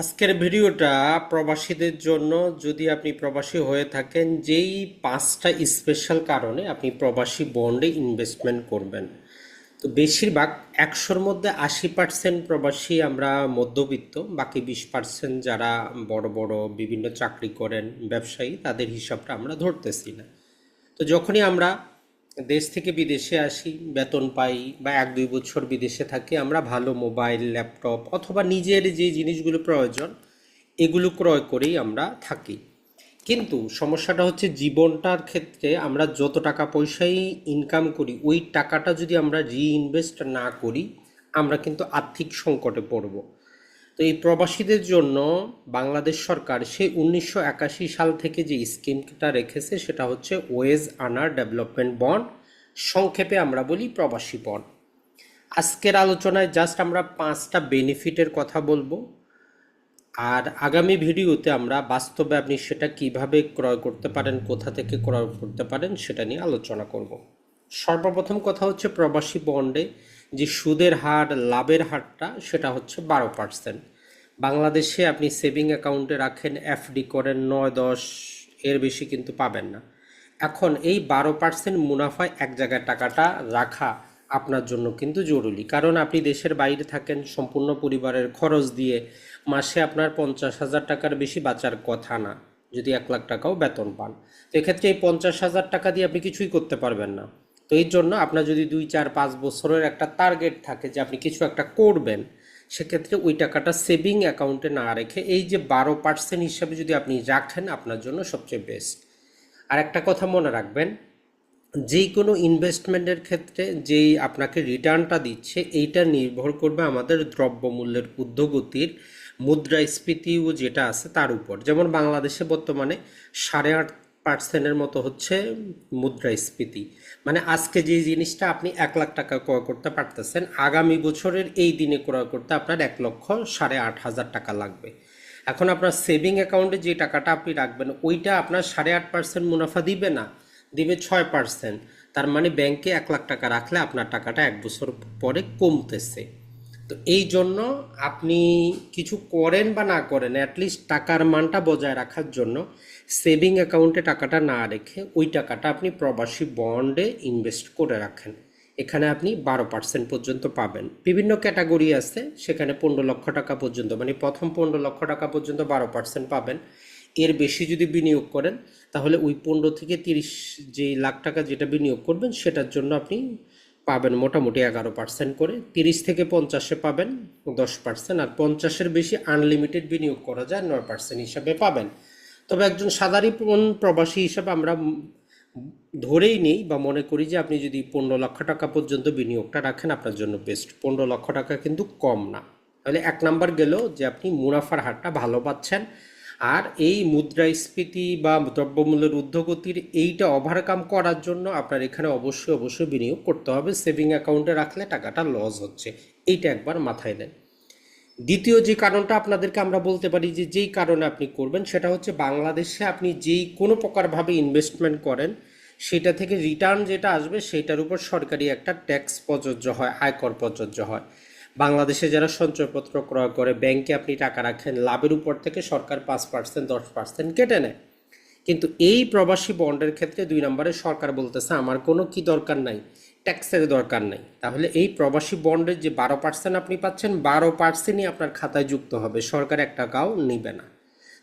আজকের ভিডিওটা প্রবাসীদের জন্য যদি আপনি প্রবাসী হয়ে থাকেন, যেই পাঁচটা স্পেশাল কারণে আপনি প্রবাসী বন্ডে ইনভেস্টমেন্ট করবেন। তো বেশিরভাগ একশোর মধ্যে আশি পার্সেন্ট প্রবাসী আমরা মধ্যবিত্ত, বাকি বিশ পার্সেন্ট যারা বড় বড় বিভিন্ন চাকরি করেন, ব্যবসায়ী, তাদের হিসাবটা আমরা ধরতেছি না। তো যখনই আমরা দেশ থেকে বিদেশে আসি, বেতন পাই বা এক দুই বছর বিদেশে থাকি, আমরা ভালো মোবাইল, ল্যাপটপ অথবা নিজের যে জিনিসগুলো প্রয়োজন, এগুলো ক্রয় করেই আমরা থাকি। কিন্তু সমস্যাটা হচ্ছে জীবনটার ক্ষেত্রে আমরা যত টাকা পয়সাই ইনকাম করি, ওই টাকাটা যদি আমরা রিইনভেস্ট না করি, আমরা কিন্তু আর্থিক সংকটে পড়ব। তো এই প্রবাসীদের জন্য বাংলাদেশ সরকার সেই উনিশশো একাশি সাল থেকে যে স্কিমটা রেখেছে সেটা হচ্ছে ওয়েজ আনার ডেভেলপমেন্ট বন্ড সংক্ষেপে আমরা বলি প্রবাসী বন্ড আজকের আলোচনায় জাস্ট আমরা পাঁচটা বেনিফিটের কথা বলব। আর আগামী ভিডিওতে আমরা বাস্তবে আপনি সেটা কীভাবে ক্রয় করতে পারেন, কোথা থেকে ক্রয় করতে পারেন, সেটা নিয়ে আলোচনা করব। সর্বপ্রথম কথা হচ্ছে প্রবাসী বন্ডে যে সুদের হার, লাভের হারটা, সেটা হচ্ছে বারো পার্সেন্ট। বাংলাদেশে আপনি সেভিং অ্যাকাউন্টে রাখেন, এফডি করেন, নয়, দশ, এর বেশি কিন্তু পাবেন না। এখন এই বারো পার্সেন্ট মুনাফায় এক জায়গায় টাকাটা রাখা আপনার জন্য কিন্তু জরুরি। কারণ আপনি দেশের বাইরে থাকেন, সম্পূর্ণ পরিবারের খরচ দিয়ে মাসে আপনার পঞ্চাশ হাজার টাকার বেশি বাঁচার কথা না, যদি এক লাখ টাকাও বেতন পান। তো এক্ষেত্রে এই পঞ্চাশ হাজার টাকা দিয়ে আপনি কিছুই করতে পারবেন না। তো এই জন্য আপনার যদি দুই, চার, পাঁচ বছরের একটা টার্গেট থাকে যে আপনি কিছু একটা করবেন, সেক্ষেত্রে ওই টাকাটা সেভিং অ্যাকাউন্টে না রেখে এই যে বারো পার্সেন্ট হিসাবে যদি আপনি রাখেন, আপনার জন্য সবচেয়ে বেস্ট আর একটা কথা মনে রাখবেন যেই কোনো ইনভেস্টমেন্টের ক্ষেত্রে যেই আপনাকে রিটার্নটা দিচ্ছে, এইটা নির্ভর করবে আমাদের দ্রব্যমূল্যের ঊর্ধ্বগতির মুদ্রাস্ফীতিও যেটা আছে তার উপর। যেমন বাংলাদেশে বর্তমানে সাড়ে আট পার্সেন্টের মতো হচ্ছে মুদ্রাস্ফীতি মানে আজকে যে জিনিসটা আপনি এক লাখ টাকা ক্রয় করতে পারতেছেন, আগামী বছরের এই দিনে ক্রয় করতে আপনার এক লক্ষ সাড়ে আট হাজার টাকা লাগবে। এখন আপনার সেভিং অ্যাকাউন্টে যে টাকাটা আপনি রাখবেন, ওইটা আপনার সাড়ে আট পার্সেন্ট মুনাফা দিবে না, দিবে ছয় পার্সেন্ট। তার মানে ব্যাংকে এক লাখ টাকা রাখলে আপনার টাকাটা এক বছর পরে কমতেছে। তো এই জন্য আপনি কিছু করেন বা না করেন অ্যাটলিস্ট টাকার মানটা বজায় রাখার জন্য সেভিং অ্যাকাউন্টে টাকাটা না রেখে ওই টাকাটা আপনি প্রবাসী বন্ডে ইনভেস্ট করে রাখেন। এখানে আপনি বারো পার্সেন্ট পর্যন্ত পাবেন। বিভিন্ন ক্যাটাগরি আছে, সেখানে পনেরো লক্ষ টাকা পর্যন্ত মানে প্রথম পনেরো লক্ষ টাকা পর্যন্ত বারো পার্সেন্ট পাবেন। এর বেশি যদি বিনিয়োগ করেন, তাহলে ওই পনেরো থেকে তিরিশ যে লাখ টাকা যেটা বিনিয়োগ করবেন, সেটার জন্য আপনি পাবেন মোটামুটি এগারো পার্সেন্ট করে। তিরিশ থেকে পঞ্চাশে পাবেন দশ পার্সেন্ট, আর পঞ্চাশের বেশি আনলিমিটেড বিনিয়োগ করা যায় নয় পার্সেন্ট হিসাবে পাবেন। তবে একজন সাধারণ প্রবাসী হিসাবে আমরা ধরেই নেই বা মনে করি যে আপনি যদি পনেরো লক্ষ টাকা পর্যন্ত বিনিয়োগটা রাখেন, আপনার জন্য বেস্ট পনেরো লক্ষ টাকা কিন্তু কম না। তাহলে এক নাম্বার গেল যে আপনি মুনাফার হারটা ভালো পাচ্ছেন আর এই মুদ্রাস্ফীতি বা দ্রব্যমূল্যের ঊর্ধ্বগতির এইটা ওভারকাম করার জন্য আপনার এখানে অবশ্যই অবশ্যই বিনিয়োগ করতে হবে। সেভিং অ্যাকাউন্টে রাখলে টাকাটা লস হচ্ছে। এইটা একবার মাথায় দেন দ্বিতীয় যে কারণটা আপনাদেরকে আমরা বলতে পারি যে যেই কারণে আপনি করবেন, সেটা হচ্ছে বাংলাদেশে আপনি যেই কোনো প্রকারভাবে ইনভেস্টমেন্ট করেন, সেটা থেকে রিটার্ন যেটা আসবে, সেটার উপর সরকারি একটা ট্যাক্স প্রযোজ্য হয়, আয়কর প্রযোজ্য হয়। বাংলাদেশে যারা সঞ্চয়পত্র ক্রয় করে ব্যাংকে আপনি টাকা রাখেন, লাভের উপর থেকে সরকার পাঁচ পার্সেন্ট দশ পার্সেন্ট কেটে নেয়। কিন্তু এই প্রবাসী বন্ডের ক্ষেত্রে দুই নম্বরে সরকার বলতেছে, আমার কোনো কি দরকার নাই? ট্যাক্সের দরকার নাই। তাহলে এই প্রবাসী বন্ডের যে বারো পার্সেন্ট আপনি পাচ্ছেন, বারো পার্সেন্টই আপনার খাতায় যুক্ত হবে, সরকার এক টাকাও নিবে না।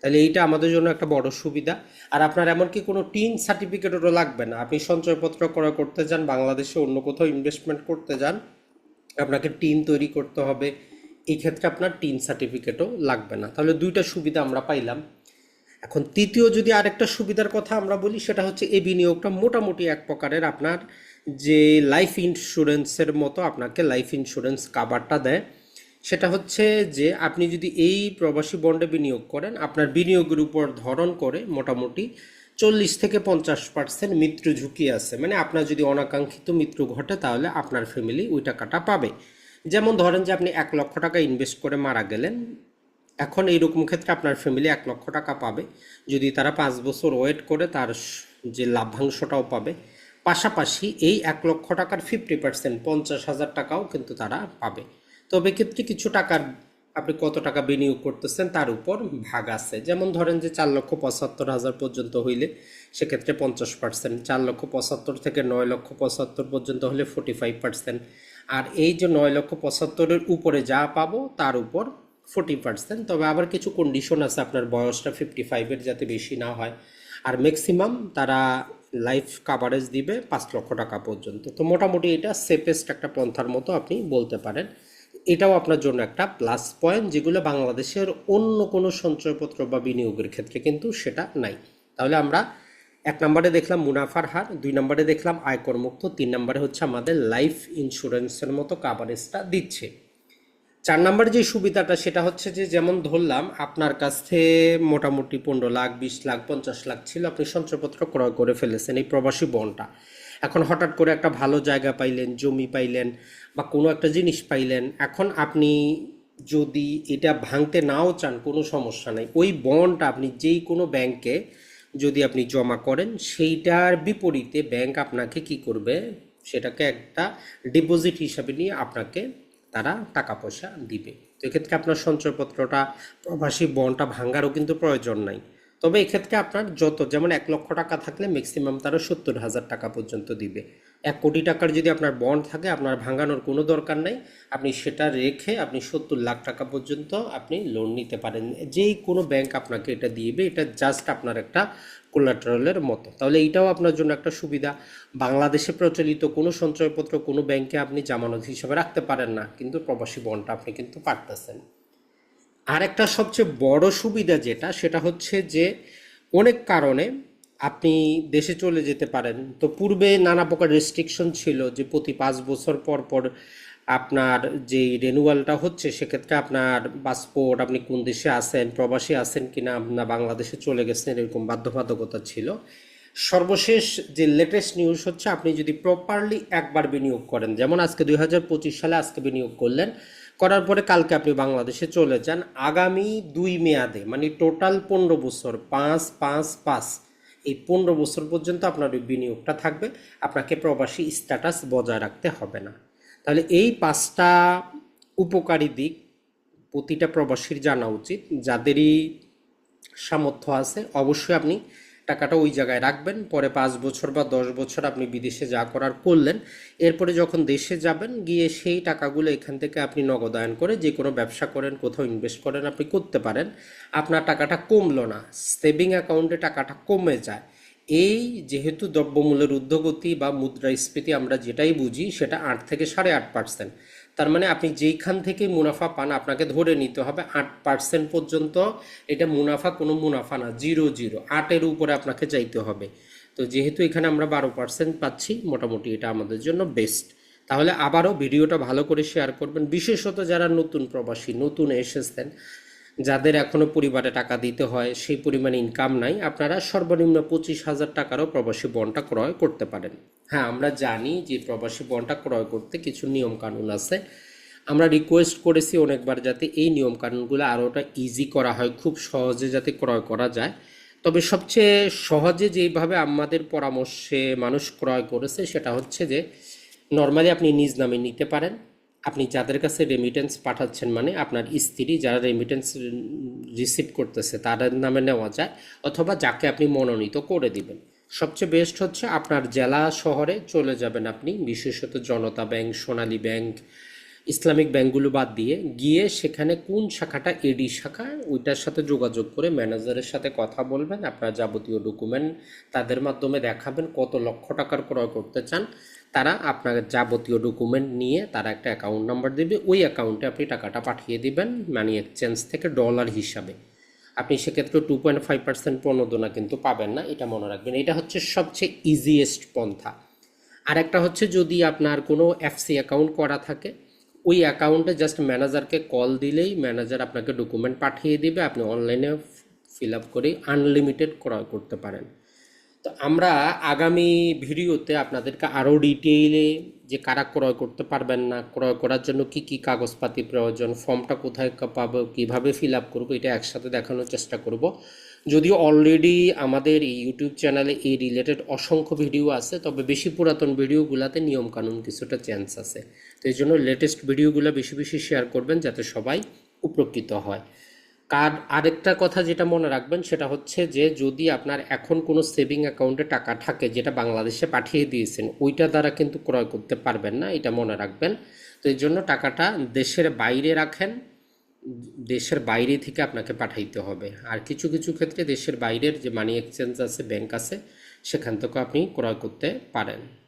তাহলে এইটা আমাদের জন্য একটা বড় সুবিধা। আর আপনার এমনকি কোনো টিন সার্টিফিকেটেরও লাগবে না? আপনি সঞ্চয়পত্র ক্রয় করতে যান, বাংলাদেশে অন্য কোথাও ইনভেস্টমেন্ট করতে যান, আপনাকে টিন তৈরি করতে হবে। এই ক্ষেত্রে আপনার টিন সার্টিফিকেটও লাগবে না। তাহলে দুইটা সুবিধা আমরা পাইলাম। এখন তৃতীয় যদি আরেকটা সুবিধার কথা আমরা বলি, সেটা হচ্ছে এই বিনিয়োগটা মোটামুটি এক প্রকারের আপনার যে লাইফ ইন্স্যুরেন্সের মতো আপনাকে লাইফ ইন্স্যুরেন্স কাভারটা দেয়, সেটা হচ্ছে যে আপনি যদি এই প্রবাসী বন্ডে বিনিয়োগ করেন, আপনার বিনিয়োগের উপর ধরন করে মোটামুটি চল্লিশ থেকে পঞ্চাশ পার্সেন্ট মৃত্যু ঝুঁকি আছে। মানে আপনার যদি অনাকাঙ্ক্ষিত মৃত্যু ঘটে, তাহলে আপনার ফ্যামিলি ওই টাকাটা পাবে। যেমন ধরেন যে আপনি এক লক্ষ টাকা ইনভেস্ট করে মারা গেলেন, এখন এইরকম ক্ষেত্রে আপনার ফ্যামিলি এক লক্ষ টাকা পাবে। যদি তারা পাঁচ বছর ওয়েট করে, তার যে লাভ্যাংশটাও পাবে। পাশাপাশি এই এক লক্ষ টাকার ফিফটি পার্সেন্ট পঞ্চাশ হাজার টাকাও কিন্তু তারা পাবে। তবে ক্ষেত্রে কিছু টাকার আপনি কত টাকা বিনিয়োগ করতেছেন তার উপর ভাগ আছে। যেমন ধরেন যে চার লক্ষ পঁচাত্তর হাজার পর্যন্ত হইলে সেক্ষেত্রে পঞ্চাশ পার্সেন্ট চার লক্ষ পঁচাত্তর থেকে নয় লক্ষ পঁচাত্তর পর্যন্ত হলে ফোর্টি ফাইভ পার্সেন্ট আর এই যে নয় লক্ষ পঁচাত্তরের উপরে যা পাবো তার উপর ফোর্টি পার্সেন্ট তবে আবার কিছু কন্ডিশন আছে আপনার বয়সটা ফিফটি ফাইভের যাতে বেশি না হয়। আর ম্যাক্সিমাম তারা লাইফ কাভারেজ দিবে পাঁচ লক্ষ টাকা পর্যন্ত। তো মোটামুটি এটা সেফেস্ট একটা পন্থার মতো আপনি বলতে পারেন। এটাও আপনার জন্য একটা প্লাস পয়েন্ট যেগুলো বাংলাদেশের অন্য কোনো সঞ্চয়পত্র বা বিনিয়োগের ক্ষেত্রে কিন্তু সেটা নাই। তাহলে আমরা এক নম্বরে দেখলাম মুনাফার হার, দুই নম্বরে দেখলাম আয়কর মুক্ত, তিন নম্বরে হচ্ছে আমাদের লাইফ ইন্স্যুরেন্সের মতো কাভারেজটা দিচ্ছে। চার নম্বর যে সুবিধাটা, সেটা হচ্ছে যে যেমন ধরলাম, আপনার কাছ মোটামুটি পনেরো লাখ, বিশ লাখ, পঞ্চাশ লাখ ছিল, আপনি সঞ্চয়পত্র ক্রয় করে ফেলেছেন এই প্রবাসী বনটা। এখন হঠাৎ করে একটা ভালো জায়গা পাইলেন, জমি পাইলেন বা কোনো একটা জিনিস পাইলেন, এখন আপনি যদি এটা ভাঙতে নাও চান, কোনো সমস্যা নেই। ওই বন্ডটা আপনি যেই কোনো ব্যাংকে যদি আপনি জমা করেন, সেইটার বিপরীতে ব্যাংক আপনাকে কি করবে? সেটাকে একটা ডিপোজিট হিসাবে নিয়ে আপনাকে তারা টাকা পয়সা দিবে। তো এক্ষেত্রে আপনার সঞ্চয়পত্রটা, প্রবাসী বনটা ভাঙ্গারও কিন্তু প্রয়োজন নাই। তবে এক্ষেত্রে আপনার যত, যেমন এক লক্ষ টাকা থাকলে ম্যাক্সিমাম তারা সত্তর হাজার টাকা পর্যন্ত দিবে। এক কোটি টাকার যদি আপনার বন্ড থাকে, আপনার ভাঙানোর কোনো দরকার নাই। আপনি সেটা রেখে আপনি সত্তর লাখ টাকা পর্যন্ত আপনি লোন নিতে পারেন। যেই কোনো ব্যাংক আপনাকে এটা দিবে, এটা জাস্ট আপনার একটা কোলাটারালের মতো। তাহলে এইটাও আপনার জন্য একটা সুবিধা। বাংলাদেশে প্রচলিত কোনো সঞ্চয়পত্র কোনো ব্যাংকে আপনি জামানত হিসাবে রাখতে পারেন না, কিন্তু প্রবাসী বন্ডটা আপনি কিন্তু পারতেছেন আর একটা সবচেয়ে বড় সুবিধা যেটা, সেটা হচ্ছে যে অনেক কারণে আপনি দেশে চলে যেতে পারেন। তো পূর্বে নানা প্রকার রেস্ট্রিকশন ছিল যে প্রতি পাঁচ বছর পর পর আপনার যে রেনুয়ালটা হচ্ছে, সেক্ষেত্রে আপনার পাসপোর্ট আপনি কোন দেশে আছেন, প্রবাসী আছেন কিনা, না বাংলাদেশে চলে গেছেন, এরকম বাধ্যবাধকতা ছিল। সর্বশেষ যে লেটেস্ট নিউজ হচ্ছে, আপনি যদি প্রপারলি একবার বিনিয়োগ করেন, যেমন আজকে দু হাজার পঁচিশ সালে আজকে বিনিয়োগ করলেন, করার পরে কালকে আপনি বাংলাদেশে চলে যান, আগামী দুই মেয়াদে মানে টোটাল পনেরো বছর, পাঁচ পাঁচ পাঁচ এই পনেরো বছর পর্যন্ত আপনার ওই বিনিয়োগটা থাকবে। আপনাকে প্রবাসী স্ট্যাটাস বজায় রাখতে হবে না। তাহলে এই পাঁচটা উপকারী দিক প্রতিটা প্রবাসীর জানা উচিত। যাদেরই সামর্থ্য আছে, অবশ্যই আপনি টাকাটা ওই জায়গায় রাখবেন, পরে পাঁচ বছর বা দশ বছর আপনি বিদেশে যা করার করলেন, এরপরে যখন দেশে যাবেন, গিয়ে সেই টাকাগুলো এখান থেকে আপনি নগদায়ন করে যে কোনো ব্যবসা করেন, কোথাও ইনভেস্ট করেন, আপনি করতে পারেন। আপনার টাকাটা কমলো না সেভিং অ্যাকাউন্টে টাকাটা কমে যায়। এই যেহেতু দ্রব্যমূল্যের ঊর্ধ্বগতি বা মুদ্রাস্ফীতি আমরা যেটাই বুঝি, সেটা আট থেকে সাড়ে আট পার্সেন্ট তার মানে আপনি যেইখান থেকে মুনাফা পান, আপনাকে ধরে নিতে হবে আট পার্সেন্ট পর্যন্ত। এটা মুনাফা কোনো মুনাফা না জিরো জিরো আটের উপরে আপনাকে যাইতে হবে। তো যেহেতু এখানে আমরা বারো পার্সেন্ট পাচ্ছি, মোটামুটি এটা আমাদের জন্য বেস্ট তাহলে আবারও ভিডিওটা ভালো করে শেয়ার করবেন। বিশেষত যারা নতুন প্রবাসী, নতুন এসেছেন যাদের এখনও পরিবারে টাকা দিতে হয়, সেই পরিমাণে ইনকাম নাই, আপনারা সর্বনিম্ন পঁচিশ হাজার টাকারও প্রবাসী বনটা ক্রয় করতে পারেন। হ্যাঁ আমরা জানি যে প্রবাসী বনটা ক্রয় করতে কিছু নিয়ম কানুন আছে। আমরা রিকোয়েস্ট করেছি অনেকবার যাতে এই নিয়ম কানুনগুলো ইজি করা হয়, খুব সহজে যাতে ক্রয় করা যায়। তবে সবচেয়ে সহজে যেইভাবে আমাদের পরামর্শে মানুষ ক্রয় করেছে, সেটা হচ্ছে যে নর্মালি আপনি নিজ নামে নিতে পারেন। আপনি যাদের কাছে রেমিটেন্স পাঠাচ্ছেন মানে আপনার স্ত্রী যারা রেমিটেন্স রিসিভ করতেছে, তাদের নামে নেওয়া যায় অথবা যাকে আপনি মনোনীত করে দিবেন। সবচেয়ে বেস্ট হচ্ছে আপনার জেলা শহরে চলে যাবেন আপনি, বিশেষত Janata bank Sonali bank Islamic ব্যাংকগুলো বাদ দিয়ে গিয়ে সেখানে কোন শাখাটা? এডি শাখা, ওইটার সাথে যোগাযোগ করে ম্যানেজারের সাথে কথা বলবেন, আপনার যাবতীয় ডকুমেন্ট তাদের মাধ্যমে দেখাবেন কত লক্ষ টাকার ক্রয় করতে চান। তারা আপনার যাবতীয় ডকুমেন্ট নিয়ে তারা একটা অ্যাকাউন্ট নাম্বার দেবে, ওই অ্যাকাউন্টে আপনি টাকাটা পাঠিয়ে দিবেন মানি এক্সচেঞ্জ থেকে ডলার হিসাবে। আপনি সেক্ষেত্রে টু পয়েন্ট ফাইভ পার্সেন্ট প্রণোদনা কিন্তু পাবেন না, এটা মনে রাখবেন। এটা হচ্ছে সবচেয়ে ইজিয়েস্ট পন্থা। আর একটা হচ্ছে যদি আপনার কোনো এফসি অ্যাকাউন্ট করা থাকে ওই অ্যাকাউন্টে জাস্ট ম্যানেজারকে কল দিলেই ম্যানেজার আপনাকে ডকুমেন্ট পাঠিয়ে দিবে, আপনি অনলাইনে ফিল আপ করে আনলিমিটেড ক্রয় করতে পারেন। তো আমরা আগামী ভিডিওতে আপনাদেরকে আরও ডিটেইলে যে কারা ক্রয় করতে পারবেন না, ক্রয় করার জন্য কি কি কাগজপাতি প্রয়োজন, ফর্মটা কোথায় পাবো, কীভাবে ফিল আপ করব, এটা একসাথে দেখানোর চেষ্টা করব। যদিও অলরেডি আমাদের এই ইউটিউব চ্যানেলে এই রিলেটেড অসংখ্য ভিডিও আছে, তবে বেশি পুরাতন ভিডিওগুলোতে নিয়মকানুন কিছুটা চেঞ্জ আছে। তো এই জন্য লেটেস্ট ভিডিওগুলো বেশি বেশি শেয়ার করবেন, যাতে সবাই উপকৃত হয়। কার আরেকটা কথা যেটা মনে রাখবেন সেটা হচ্ছে যে যদি আপনার এখন কোনো সেভিং অ্যাকাউন্টে টাকা থাকে যেটা বাংলাদেশে পাঠিয়ে দিয়েছেন, ওইটা দ্বারা কিন্তু ক্রয় করতে পারবেন না, এটা মনে রাখবেন। তো এই জন্য টাকাটা দেশের বাইরে রাখেন, দেশের বাইরে থেকে আপনাকে পাঠাইতে হবে। আর কিছু কিছু ক্ষেত্রে দেশের বাইরের যে মানি এক্সচেঞ্জ আছে ব্যাংক আছে, সেখান থেকেও আপনি ক্রয় করতে পারেন।